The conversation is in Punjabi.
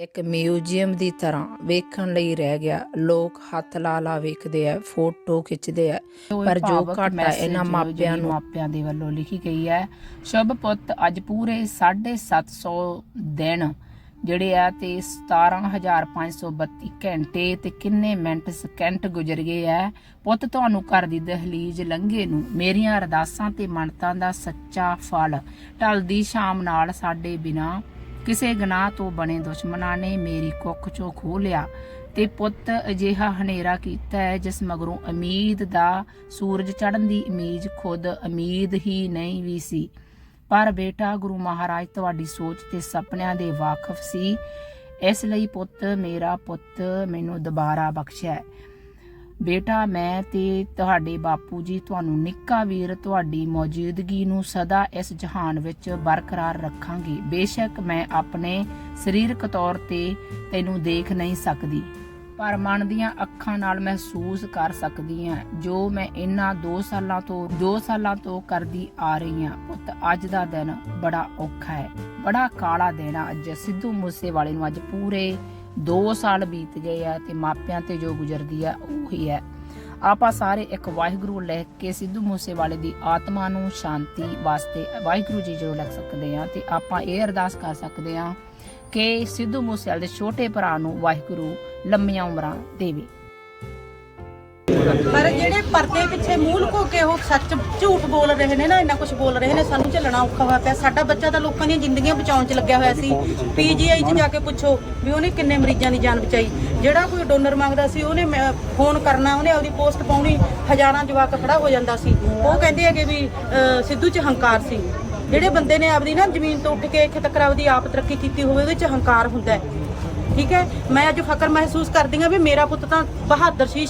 ਇੱਕ ਮਿਊਜ਼ੀਅਮ ਦੀ ਤਰ੍ਹਾਂ ਵੇਖਣ ਲਈ ਰਹਿ ਗਿਆ। ਲੋਕ ਹੱਥ ਲਾ ਲਾ ਵੇਖਦੇ ਆ ਫੋਟੋ ਖਿੱਚਦੇ ਆ। ਪਰ ਜੋ ਘਾਟਾ ਇਹਨਾਂ ਮਾਪਿਆਂ ਨੂੰ ਮਾਪਿਆਂ ਦੇ ਵੱਲੋਂ ਲਿਖੀ ਗਈ ਹੈ ਸ਼ੁਭ ਪੁੱਤ ਅੱਜ ਪੂਰੇ 750 ਦਿਨ ਜਿਹੜੇ ਆ ਤੇ 17532 ਘੰਟੇ ਤੇ ਕਿੰਨੇ ਮਿੰਟ ਸਕਿੰਟ ਗੁਜ਼ਰ ਗਏ ਆ। ਪੁੱਤ ਤੁਹਾਨੂੰ ਘਰ ਦੀ ਦਹਲੀਜ਼ ਲੰਘੇ ਨੂੰ ਮੇਰੀਆਂ ਅਰਦਾਸਾਂ ਤੇ ਮੰਨਤਾਂ ਦਾ ਸੱਚਾ ਫਲ। ਢਲਦੀ ਸ਼ਾਮ ਨਾਲ ਸਾਡੇ ਬਿਨਾ ਕਿਸੇ ਗੁਨਾਹ ਤੋਂ ਬਣੇ ਦੁਸ਼ਮਣਾਂ ਨੇ ਮੇਰੀ ਕੁੱਖ ਚੋਂ ਖੋਹ ਲਿਆ ਤੇ ਪੁੱਤ ਅਜਿਹਾ ਹਨੇਰਾ ਕੀਤਾ ਹੈ, ਜਿਸ ਮਗਰੋਂ ਉਮੀਦ ਦਾ ਸੂਰਜ ਚੜ੍ਹਨ ਦੀ ਉਮੀਦ ਖੁਦ ਉਮੀਦ ਹੀ ਨਹੀਂ ਵੀ ਸੀ। ਪਰ ਬੇਟਾ, ਗੁਰੂ ਮਹਾਰਾਜ, ਤੁਹਾਡੀ ਸੋਚ ਤੇ ਸੁਪਨਿਆਂ ਦੇ ਵਾਕਫ ਸੀ। ਇਸ ਲਈ ਪੁੱਤ, ਮੇਰਾ ਪੁੱਤ ਮੈਨੂੰ ਦੁਬਾਰਾ ਬਖਸ਼ਿਆ ਬੇਟਾ, ਮੈਂ ਤੇ ਤੁਹਾਡੇ ਬਾਪੂ ਜੀ, ਤੁਹਾਨੂੰ ਨਿੱਕਾ ਵੀਰ ਤੁਹਾਡੀ ਮੌਜੂਦਗੀ ਨੂੰ ਸਦਾ ਇਸ ਜਹਾਨ ਵਿੱਚ ਬਰਕਰਾਰ ਰੱਖਾਂਗੇ। ਬੇਸ਼ੱਕ ਮੈਂ ਆਪਣੇ ਸਰੀਰਕ ਤੌਰ ਤੇ ਤੈਨੂੰ ਦੇਖ ਨਹੀਂ ਸਕਦੀ, ਪਰ ਮਨ ਦੀਆਂ ਅੱਖਾਂ ਨਾਲ ਮਹਿਸੂਸ ਕਰ ਸਕਦੀ ਹਾਂ, ਜੋ ਮੈਂ ਇਹਨਾਂ 2 ਸਾਲਾਂ ਤੋਂ 2 ਸਾਲਾਂ ਤੋਂ ਕਰਦੀ ਆ ਰਹੀ ਹਾਂ। ਪੁੱਤ, ਅੱਜ ਦਾ ਦਿਨ ਬੜਾ ਔਖਾ ਹੈ। ਬੜਾ ਕਾਲਾ ਦਿਨ ਆ। ਅੱਜ ਸਿੱਧੂ ਮੂਸੇਵਾਲੇ ਨੂੰ ਅੱਜ ਪੂਰੇ 2 ਸਾਲ ਬੀਤ ਗਏ ਆ ਤੇ ਮਾਪਿਆਂ ਤੇ ਜੋ ਗੁਜ਼ਰਦੀ ਆ, ਉਹੀ ਹੈ। ਆਪਾਂ ਸਾਰੇ ਇੱਕ ਵਾਹਿਗੁਰੂ ਲੈ ਕੇ ਸਿੱਧੂ ਮੂਸੇਵਾਲੇ ਦੀ ਆਤਮਾ ਨੂੰ ਸ਼ਾਂਤੀ ਵਾਸਤੇ ਵਾਹਿਗੁਰੂ ਜੀ ਜਰੂਰ ਲਿਖ ਸਕਦੇ ਆ ਤੇ ਆਪਾਂ ਇਹ ਅਰਦਾਸ ਕਰ ਸਕਦੇ ਆ ਕਿ ਸਿੱਧੂ ਮੂਸੇਵਾਲੇ ਦੇ ਛੋਟੇ ਭਰਾ ਨੂੰ ਵਾਹਿਗੁਰੂ ਲੰਮੀਆਂ ਉਮਰਾਂ ਦੇਵੇ। ਪਰ ਜਿਹੜੇ ਪਰਦੇ ਪਿੱਛੇ ਮੂੰਹ ਲੁਕੋ ਕੇ ਉਹ ਸੱਚ ਝੂਠ ਬੋਲ ਰਹੇ ਨੇ ਨਾ ਇੰਨਾ ਕੁਝ ਬੋਲ ਰਹੇ ਨੇ ਸਾਨੂੰ ਝੱਲਣਾ ਔਖਾ ਹੋਇਆ ਪਿਆ। ਸਾਡਾ ਬੱਚਾ ਤਾਂ ਲੋਕਾਂ ਦੀਆਂ ਜ਼ਿੰਦਗੀਆਂ ਬਚਾਉਣ 'ਚ ਲੱਗਿਆ ਹੋਇਆ ਸੀ। ਪੀਜੀਆਈ 'ਚ ਜਾ ਕੇ ਪੁੱਛੋ ਵੀ ਉਹਨੇ ਕਿੰਨੇ ਮਰੀਜ਼ਾਂ ਦੀ ਜਾਨ ਬਚਾਈ। ਜਿਹੜਾ ਕੋਈ ਡੋਨਰ ਮੰਗਦਾ ਸੀ ਉਹਨੇ ਫੋਨ ਕਰਨਾ ਉਹਨੇ ਆਪਦੀ ਪੋਸਟ ਪਾਉਣੀ ਹਜ਼ਾਰਾਂ ਜਵਾਕ ਖੜਾ ਹੋ ਜਾਂਦਾ ਸੀ। ਉਹ ਕਹਿੰਦੇ ਹੈਗੇ ਵੀ ਅਹ, ਸਿੱਧੂ 'ਚ ਹੰਕਾਰ ਸੀ। ਜਿਹੜੇ ਬੰਦੇ ਨੇ ਆਪਦੀ ਨਾ ਜ਼ਮੀਨ ਤੋਂ ਉੱਠ ਕੇ ਇੱਥੇ ਤੱਕ ਆਪਦੀ ਆਪ ਤਰੱਕੀ ਕੀਤੀ ਹੋਵੇ ਉਹਦੇ 'ਚ ਹੰਕਾਰ ਹੁੰਦਾ ਹੈ। ਠੀਕ ਹੈ? ਮੈਂ ਅੱਜ ਫਕਰ ਮਹਿਸੂਸ ਕਰਦੀ ਹਾਂ ਵੀ ਮੇਰਾ ਪੁੱਤ ਤਾਂ ਬਹਾਦਰ ਸੀ